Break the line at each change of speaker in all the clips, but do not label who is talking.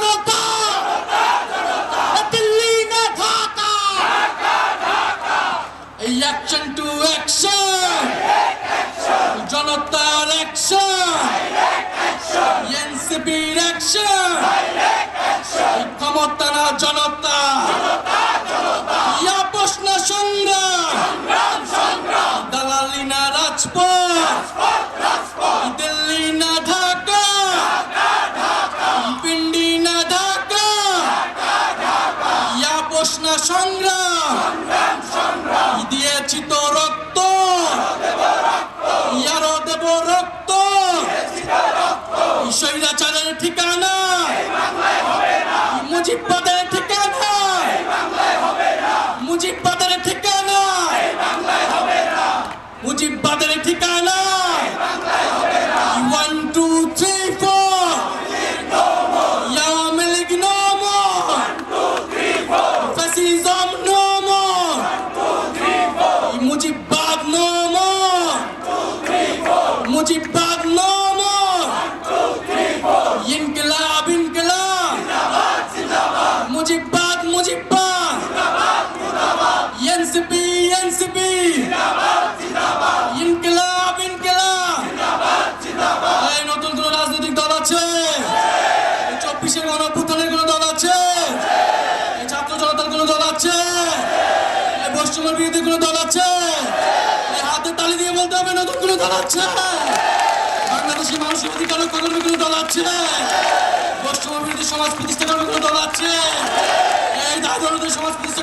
জনতা দিল্লি না ঢাকা এই action to action জনতার অ্যাকশন এনসিপির অ্যাকশন ক্ষমতা না জনতা। ইয়া প্রশ্ন সংগ্রাম। স্বৈরাচারের ঠিকানা। মুজিববাদের ঠিকানা। আছে? এই চব্বিশের গণপুত্থানের কোন দল আছে? এই ছাত্র জনতার কোন দল আছে? এই পশ্চিমের বিরোধী কোন দল আছে? এই হাতে তালি দিয়ে বলতে হবে, নতুন কোন দল আছে? বাংলাদেশের মানুষের অধিকার কর্মী কোন দল আছে? পশ্চিম বিরোধী সমাজ প্রতিষ্ঠা কর্মী কোন দল আছে? এই দাদরদের সমাজ প্রতিষ্ঠা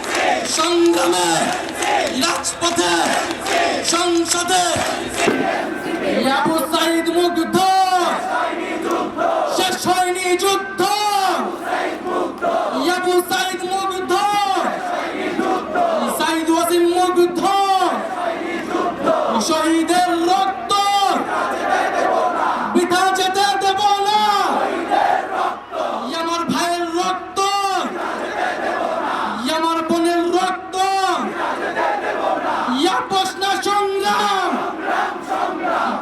সংগ্রামে রাজপথে সংসদে। মুগ্ধ শেষ হয়নি যুদ্ধ। মুগ্ধ সাইদ মুগ্ধ। শহীদের রক্ত বৃথা যেতে দেব না ই আমার ভাইয়ের রক্ত ই আমার বোনের রক্ত ইয়া প্রশ্ন সংগ্রাম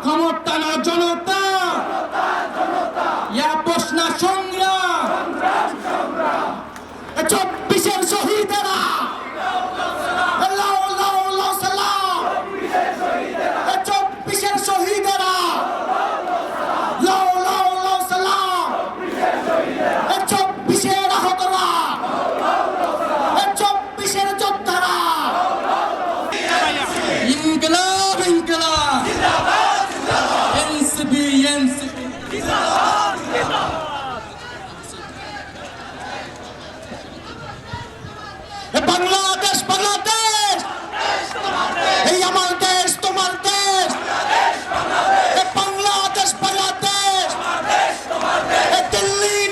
ক্ষমতা না জনতা ইয়া প্রশ্ন সংগ্রাম চব্বিশের